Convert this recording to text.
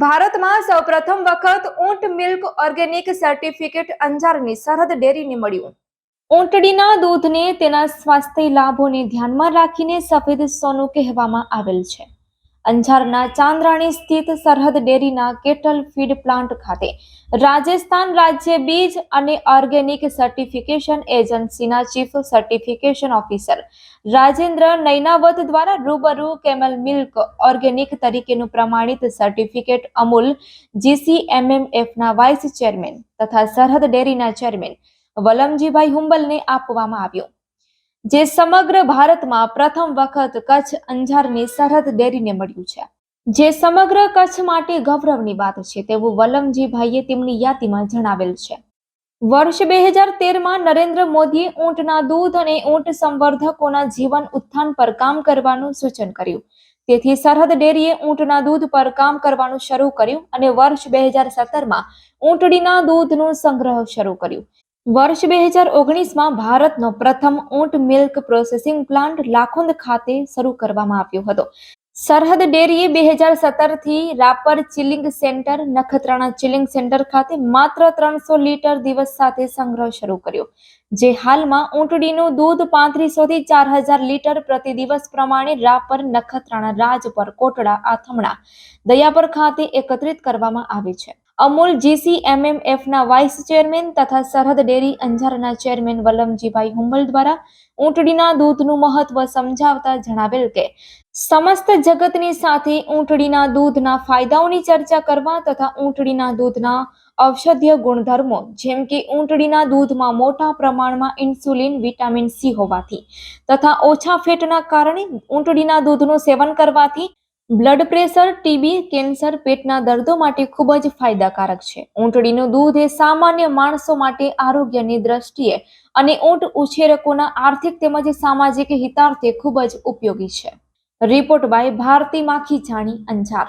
ભારતમાં સૌપ્રથમ વખત ઊંટ મિલ્ક ઓર્ગેનિક સર્ટિફિકેટ અંજારની સરહદ ડેરીને મળ્યું. ઊંટડીના દૂધને તેના સ્વાસ્થ્ય લાભોને ધ્યાનમાં રાખીને સફેદ સોનું કહેવામાં આવેલ છે. અંજારના ચાંદ્રાણી સ્થિત સરહદ ડેરીના કેટલ ફીડ પ્લાન્ટ ખાતે રાજસ્થાન રાજ્ય બીજ અને ઓર્ગેનિક સર્ટિફિકેશન એજન્સીના chief certification officer Rajendra Nainavat દ્વારા રૂબરૂ કેમલ મિલ્ક ઓર્ગેનિક તરીકેનું પ્રમાણિત સર્ટિફિકેટ અમૂલ જીસીએમએમએફના વાઇસ ચેરમેન તથા સરહદ ડેરીના ચેરમેન વલમજીભાઈ હુંબલને આપવામાં આવ્યો. જે સમગ્ર ભારતમાં પ્રથમ વખત કચ્છ અંજારની સરહદ ડેરીને મળ્યું છે. જે સમગ્ર કચ્છ માટે ગૌરવની વાત છે તેવું વલમજીભાઈએ તેમની યાદીમાં જણાવેલ છે. વર્ષ બે હજાર તેરમાં નરેન્દ્ર મોદીએ ઊંટના દૂધ અને ઊંટ સંવર્ધકોના જીવન ઉત્થાન પર કામ કરવાનું સૂચન કર્યું. તેથી સરહદ ડેરીએ ઊંટના દૂધ પર કામ કરવાનું શરૂ કર્યું અને વર્ષ બે હજાર સત્તરમાં ઊંટડીના દૂધનું સંગ્રહ શરૂ કર્યું. વર્ષ બે હજાર ઓગણીસમાં ભારતનો પ્રથમ ઊંટ મિલ્ક પ્રોસેસિંગ પ્લાન્ટ લાખોંદ ખાતે શરૂ કરવામાં આવ્યો હતો. સરહદ ડેરીએ બે હજાર સત્તરથી Rapar chilling centre, Nakhatrana chilling centre ખાતે માત્ર ત્રણસો લીટર દિવસ સાથે સંગ્રહ શરૂ કર્યો, જે હાલમાં ઊંટડીનું દૂધ પાંત્રીસોથી ચાર હજાર લીટર પ્રતિ દિવસ પ્રમાણે રાપર, નખત્રાણા રાજપર કોટડા, આથમણા, દયાપર ખાતે એકત્રિત કરવામાં આવે છે. અમૂલ જીસીએમએમએફના વાઇસ ચેરમેન તથા સરહદ ડેરી અંજારના ચેરમેન વલ્લમજીભાઈ હુંબલ દ્વારા ઊંટડીના દૂધનું મહત્વ સમજાવતા જણાવેલ કે, સમસ્ત જગતની સાથે ઊંટડીના દૂધના ફાયદાઓની ચર્ચા કરવા તથા ઊંટડીના દૂધના ઔષધીય ગુણધર્મો, જેમ કે ઊંટડીના દૂધમાં મોટા પ્રમાણમાં ઇન્સ્યુલિન, વિટામિન સી હોવાથી, તથા ઓછા ફેટના કારણે ઊંટડીના દૂધનું સેવન કરવાથી બ્લડ પ્રેશર, ટીબી, કેન્સર પેટના દર્દો માટે ખૂબ જ ફાયદાકારક છે. ઊંટડીનું દૂધ એ સામાન્ય માણસો માટે આરોગ્યની દ્રષ્ટિએ અને ઊંટ ઉછેરકોના આર્થિક તેમજ સામાજિક હિતાર્થે ખૂબ જ ઉપયોગી છે. રિપોર્ટ બાય ભારતી માખી જાણી અંજાર.